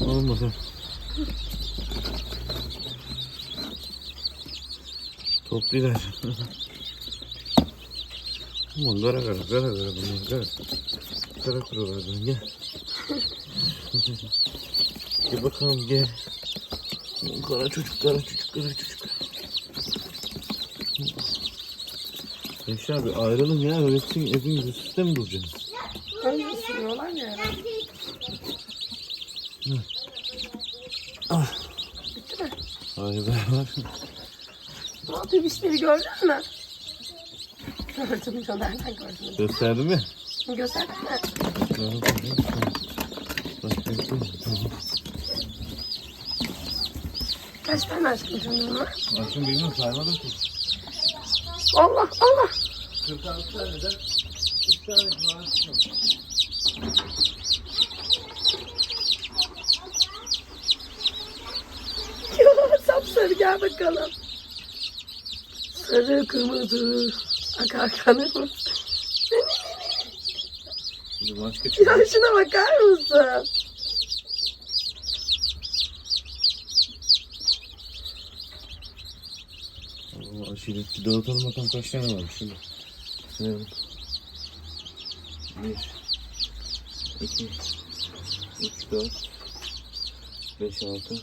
bakalım. Topluyorlar. Aman gara gara gara gara bunlar gara. Kara kurulardan gel. gel bakalım gel. Kara çocuk kara çocuk kara çocuk. Yaşar bir ayrılın ya öğretsin hepiniz üst üste mi duracaksınız? Öyle sürüyorlar ya. Ah. Bitti mi? Hayır var. Ne yapıyor bişleri gördün mü? Gördüm ya nereden gördün? Gösterdim mi? Gösterdin mi? Tamam, tamam. Kaç tane aşkım şimdi bunlar? Aşkım bilmiyorum saymadım ki. Allah Allah. 46 taneden 3 tanesi var. Sapsarı gel bakalım. Sarı kırmızı. Akar kanımız. Şimdi başka çıkıyor. Ya şuna bakar mısın? Allah aşiretçi dağıtalım bakalım kaç tane varmış şimdi. Evet. Bir, iki, üç, dört, beş, altı,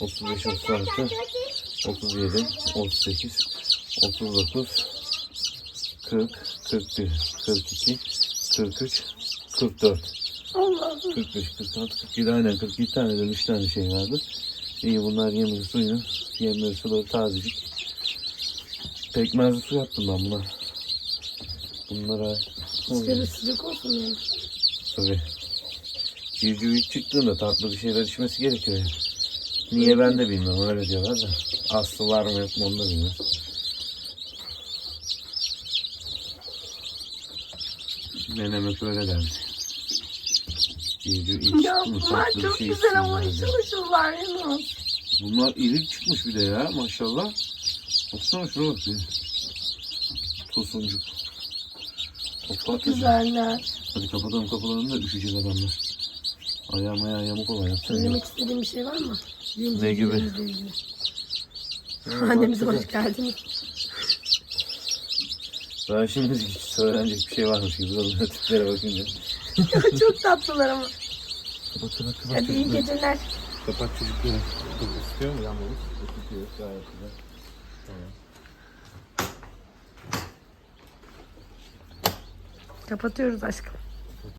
35, 36, 37, 38, 39, 40, 41, 42, 43, 44, Allah'ım. 45, 46, 47 aynen 47 tane de 3 tane şey vardı. İyi bunlar yemli suyunu, yemli suları tazecik. Pekmezli su yaptım ben buna. Bunlara Şöyle sıcak olsun yani. tabii. Civciv ilk çıktığında tatlı bir şeyler içmesi gerekiyor. yani. Niye ben de bilmiyorum öyle diyorlar da. Aslı var mı yok mu onu da bilmiyorum. Nenem hep öyle derdi. Civciv ilk Ya çıktı mı bunlar tatlı bir çok şey güzel ama istiyor ışıl derdi. Yunus. Bunlar iri çıkmış bir de ya maşallah. Baksana şuna bak bir. Tosuncuk. Toprak Çok güzel. güzeller. Hadi kapatalım kapatalım da düşecek adamlar. Ayağım ayağım yamuk olan yapsana. Söylemek istediğin bir şey var mı? Ne gibi? Zincirlerimizle ilgili. Annemize hoş geldiniz. Ben şimdi hiç söylenecek bir şey varmış gibi oluyor tiplere bakınca. çok tatlılar ama. Kapat kapat kapat. Hadi iyi geceler. Kapat çocukları. İstiyor mu yanmamız? Tutuyor gayet güzel. Tamam. Kapatıyoruz aşkım.